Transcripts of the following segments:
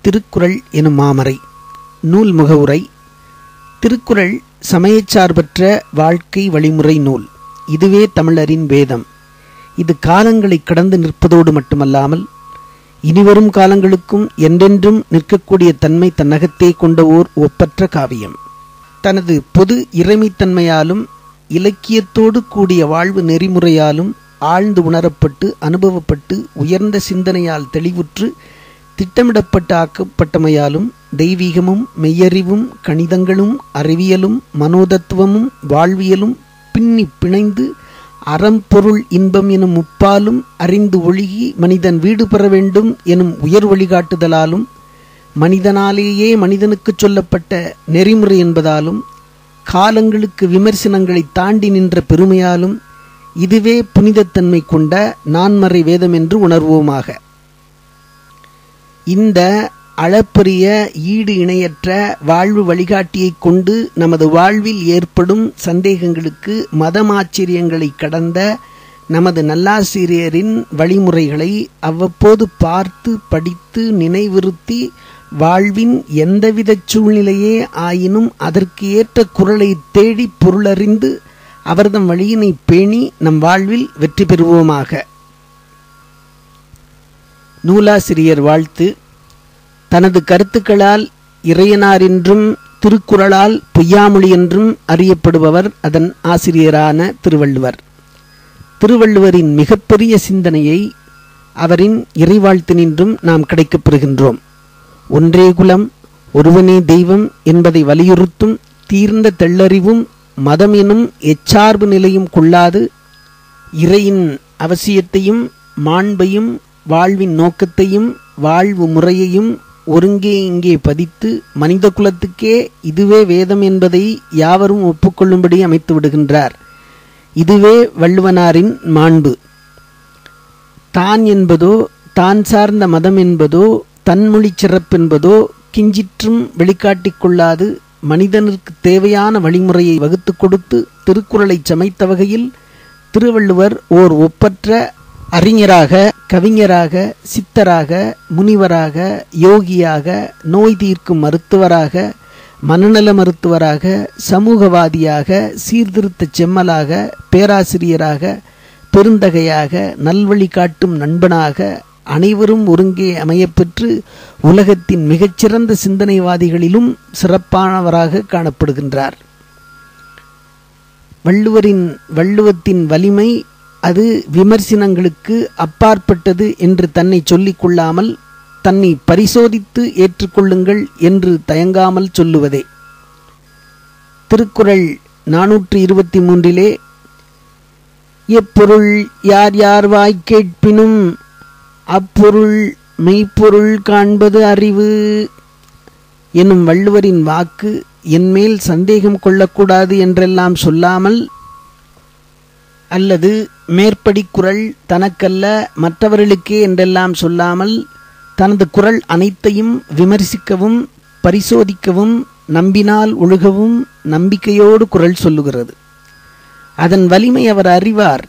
திருக்குறள் எனும் மாமறை நூல் முகவுரை. திருக்குறள் சமயச்சார்பற்ற வாழ்க்கை வழிமுறை நூல். இதுவே தமிழரின் வேதம். இது காலங்களை கடந்து நிற்பதோடு மட்டுமல்லாமல் இனிவரும் காலங்களுக்கும் என்றென்றும் நிற்கக்கூடிய தன்மை தன்னகத்தே கொண்ட ஓர் ஒப்பற்ற காவியம். தனது பொது இறைமைத்தன்மையாலும் இலக்கியத்தோடு கூடிய வாழ்வு நெறிமுறையாலும் ஆழ்ந்து உணரப்பட்டு அனுபவப்பட்டு உயர்ந்த சிந்தனையால் தெளிவுற்று திட்டமிடப்பட்ட ஆக்கப்பட்டமையாலும் தெய்வீகமும் மெய்யறிவும் கணிதங்களும் அறிவியலும் மனோதத்துவமும் வாழ்வியலும் பின்னி பிணைந்து அறம்பொருள் இன்பம் எனும் முப்பாலும் அறிந்து ஒழுகி மனிதன் வீடு பெற வேண்டும் எனும் உயர் வழிகாட்டுதலாலும் மனிதனாலேயே மனிதனுக்குச் சொல்லப்பட்ட நெறிமுறை என்பதாலும் காலங்களுக்கு விமர்சனங்களை தாண்டி நின்ற பெருமையாலும் இதுவே புனிதத்தன்மை கொண்ட நான்மறை வேதம் என்று உணர்வோமாக. இந்த அளப்பரிய ஈடு இணையற்ற வாழ்வு வழிகாட்டியைக் கொண்டு நமது வாழ்வில் ஏற்படும் சந்தேகங்களுக்கு மதமாச்சரியங்களை கடந்த நமது நல்லாசிரியரின் வழிமுறைகளை அவ்வப்போது பார்த்து படித்து நினைவிருத்தி வாழ்வின் எந்தவித சூழ்நிலையே ஆயினும் அதற்கு ஏற்ற குரலை தேடி பொருளறிந்து அவர்தம் வழியினை பேணி நம் வாழ்வில் வெற்றி பெறுவோமாக. நூலாசிரியர் வாழ்த்து. தனது கருத்துக்களால் இறையனார் என்றும் திருக்குறளால் பொய்யாமொழி என்றும் அறியப்படுபவர் அதன் ஆசிரியரான திருவள்ளுவர். திருவள்ளுவரின் மிகப்பெரிய சிந்தனையை அவரின் இறைவாழ்த்தினின்றும் நாம் கிடைக்கப் பெறுகின்றோம். ஒன்றே குலம் ஒருவனே தெய்வம் என்பதை வலியுறுத்தும் தீர்ந்த தெள்ளறிவும் மதம் எனும் எச்சார்பு நிலையும் கொள்ளாது இறையின் அவசியத்தையும் மாண்பையும் வாழ்வின் நோக்கத்தையும் வாழ்வு முறையையும் ஒருங்கே இங்கே பதித்து மனித குலத்துக்கே இதுவே வேதம் என்பதை யாவரும் ஒப்புக்கொள்ளும்படி அமைத்து விடுகின்றார். இதுவே வள்ளுவனாரின் மாண்பு. தான் என்பதோ தான் சார்ந்த மதம் என்பதோ தன்மொழி சிறப்பென்பதோ கிஞ்சிற்றும் வெளிக்காட்டிக் கொள்ளாது மனிதனுக்கு தேவையான வழிமுறையை வகுத்து கொடுத்து திருக்குறளை சமைத்த வகையில் திருவள்ளுவர் ஓர் ஒப்பற்ற அறிஞராக கவிஞராக சித்தராக முனிவராக யோகியாக நோய் தீர்க்கும் மருத்துவராக மனநல மருத்துவராக சமூகவாதியாக சீர்திருத்த செம்மலாக பேராசிரியராக பெருந்தகையாக நல்வழி காட்டும் நண்பனாக அனைவரும் ஒருங்கே அமையப்பெற்று உலகத்தின் மிகச்சிறந்த சிந்தனைவாதிகளிலும் சிறப்பானவராக காணப்படுகின்றார். வள்ளுவரின் வள்ளுவத்தின் வலிமை அது விமர்சனங்களுக்கு அப்பாற்பட்டது என்று தன்னை சொல்லிக் கொள்ளாமல் தன்னை பரிசோதித்து ஏற்றுக்கொள்ளுங்கள் என்று தயங்காமல் சொல்லுவதே. திருக்குறள் நானூற்று இருபத்தி மூன்றிலே எப்பொருள் யார் யார் வாய் கேட்பினும் அப்பொருள் மெய்ப்பொருள் காண்பது அறிவு என்னும் வள்ளுவரின் வாக்கு என்மேல் சந்தேகம் கொள்ளக்கூடாது என்றெல்லாம் சொல்லாமல் அல்லது மேற்படி குரல் தனக்கல்ல மற்றவர்களுக்கே என்றெல்லாம் சொல்லாமல் தனது குரல் அனைத்தையும் விமர்சிக்கவும் பரிசோதிக்கவும் நம்பினால் ஒழுகவும் நம்பிக்கையோடு குரல் சொல்லுகிறது. அதன் வலிமை அவர் அறிவார்.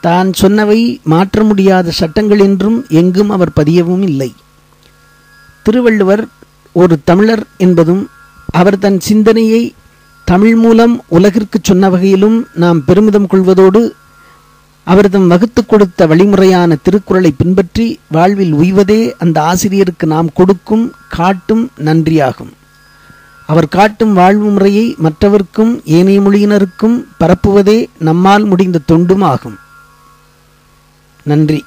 தான் சொன்னவை மாற்ற முடியாத சட்டங்கள் என்றும் எங்கும் அவர் பதியவும் இல்லை. திருவள்ளுவர் ஒரு தமிழர் என்பதும் அவர் தன் சிந்தனையை தமிழ் மூலம் உலகிற்கு சொன்ன வகையிலும் நாம் பெருமிதம் கொள்வதோடு அவர்தம் வகுத்து கொடுத்த வழிமுறையான திருக்குறளை பின்பற்றி வாழ்வில் உய்வதே அந்த ஆசிரியருக்கு நாம் கொடுக்கும் காட்டும் நன்றியாகும். அவர் காட்டும் வாழ்வு முறையை மற்றவர்க்கும் ஏனைய மொழியினருக்கும் பரப்புவதே நம்மால் முடிந்த தொண்டும் ஆகும் நன்றி.